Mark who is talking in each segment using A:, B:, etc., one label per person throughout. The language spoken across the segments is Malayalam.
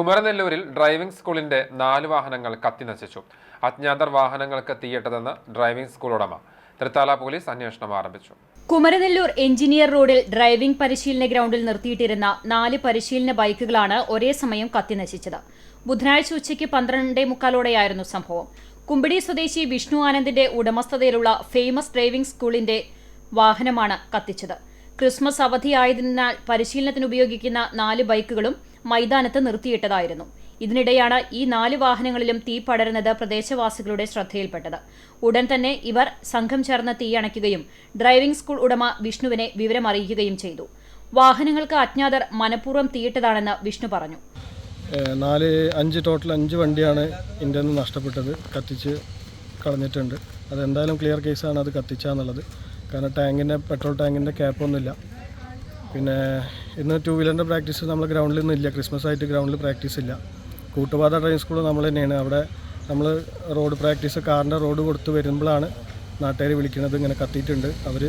A: കുമരനെല്ലൂരിൽ ഡ്രൈവിംഗ് സ്കൂളിന്റെ നാല് വാഹനങ്ങൾ കത്തിനശിച്ചു അജ്ഞാതർ വാഹനങ്ങൾക്ക് തീയിട്ടതെന്ന് ഡ്രൈവിംഗ് സ്കൂൾ ഉടമ തൃത്താല പോലീസ് അന്വേഷണം ആരംഭിച്ചു.
B: കുമരനെല്ലൂർ എഞ്ചിനീയർ റോഡിൽ ഡ്രൈവിംഗ് പരിശീലന ഗ്രൗണ്ടിൽ നിർത്തിയിട്ടിരുന്ന നാല് പരിശീലന ബൈക്കുകളാണ് ഒരേ സമയം കത്തിനശിച്ചത് ബുധനാഴ്ച ഉച്ചയ്ക്ക് പന്ത്രണ്ടേ മുക്കാലോടെയായിരുന്നു സംഭവം. കുമ്പിടി സ്വദേശി വിഷ്ണു ആനന്ദിന്റെ ഉടമസ്ഥതയിലുള്ള ഫേമസ് ഡ്രൈവിംഗ് സ്കൂളിന്റെ വാഹനമാണ് കത്തിച്ചത്. ക്രിസ്മസ് അവധിയായതിനാൽ പരിശീലനത്തിന് ഉപയോഗിക്കുന്ന നാല് ബൈക്കുകളും മൈതാനത്ത് നിർത്തിയിട്ടതായിരുന്നു. ഇതിനിടെയാണ് ഈ നാല് വാഹനങ്ങളിലും തീ പടരുന്നത് പ്രദേശവാസികളുടെ ശ്രദ്ധയിൽപ്പെട്ടത്. ഉടൻ തന്നെ ഇവർ സംഘം ചേർന്ന് തീയണയ്ക്കുകയും ഡ്രൈവിംഗ് സ്കൂൾ ഉടമ വിഷ്ണുവിനെ വിവരമറിയിക്കുകയും ചെയ്തു. വാഹനങ്ങൾക്ക് അജ്ഞാതർ മനഃപൂർവം തീയിട്ടതാണെന്ന് വിഷ്ണു പറഞ്ഞു.
C: നാല് അഞ്ച് ടോട്ടൽ അഞ്ച് വണ്ടിയാണ് നിന്ന് നഷ്ടപ്പെട്ടത്. കത്തിച്ച് കളഞ്ഞിട്ടുണ്ട്. അതെന്തായാലും ക്ലിയർ കേസാണ് അത് കത്തിച്ചാന്നുള്ളത്. കാരണം ടാങ്കിന്റെ പെട്രോൾ ടാങ്കിന്റെ ക്യാപ്പൊന്നുമില്ല പിന്നെ ഇന്ന് ടൂ വീലറിന്റെ പ്രാക്ടീസ് നമ്മൾ ഗ്രൗണ്ടിൽ നിന്നില്ല ക്രിസ്മസ് ആയിട്ട് ഗ്രൗണ്ടിൽ പ്രാക്ടീസ് ഇല്ല. കൂട്ടുപാത ഡ്രൈവിംഗ് സ്കൂൾ നമ്മൾ തന്നെയാണ്. അവിടെ നമ്മൾ റോഡ് പ്രാക്ടീസ് കാറിന്റെ റോഡ് കൊടുത്ത് വരുമ്പോഴാണ് നാട്ടുകാർ വിളിക്കുന്നത്. ഇങ്ങനെ കത്തിയിട്ടുണ്ട്. അവർ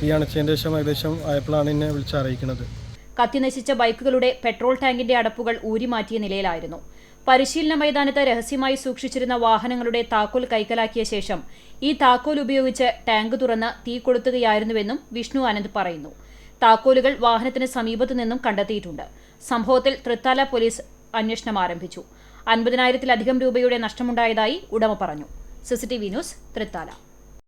C: തീ അണച്ചതിന്റെ ശേഷം ഏകദേശം ആയപ്പോഴാണ് എന്നെ വിളിച്ച് അറിയിക്കുന്നത്.
B: കത്തിനശിച്ച ബൈക്കുകളുടെ പെട്രോൾ ടാങ്കിന്റെ അടപ്പുകൾ ഊരിമാറ്റിയ നിലയിലായിരുന്നു. പരിശീലന മൈതാനത്ത് രഹസ്യമായി സൂക്ഷിച്ചിരുന്ന വാഹനങ്ങളുടെ താക്കോൽ കൈക്കലാക്കിയ ശേഷം ഈ താക്കോൽ ഉപയോഗിച്ച് ടാങ്ക് തുറന്ന് തീ കൊളുത്തുകയായിരുന്നുവെന്നും വിഷ്ണു ആനന്ദ് പറയുന്നു. താക്കോലുകൾ വാഹനത്തിന് സമീപത്തു നിന്നും കണ്ടെത്തിയിട്ടുണ്ട്. സംഭവത്തിൽ തൃത്താല പോലീസ് അന്വേഷണം ആരംഭിച്ചു. അൻപതിനായിരത്തിലധികം രൂപയുടെ നഷ്ടമുണ്ടായതായി ഉടമ പറഞ്ഞു. CCTV news Thrithala.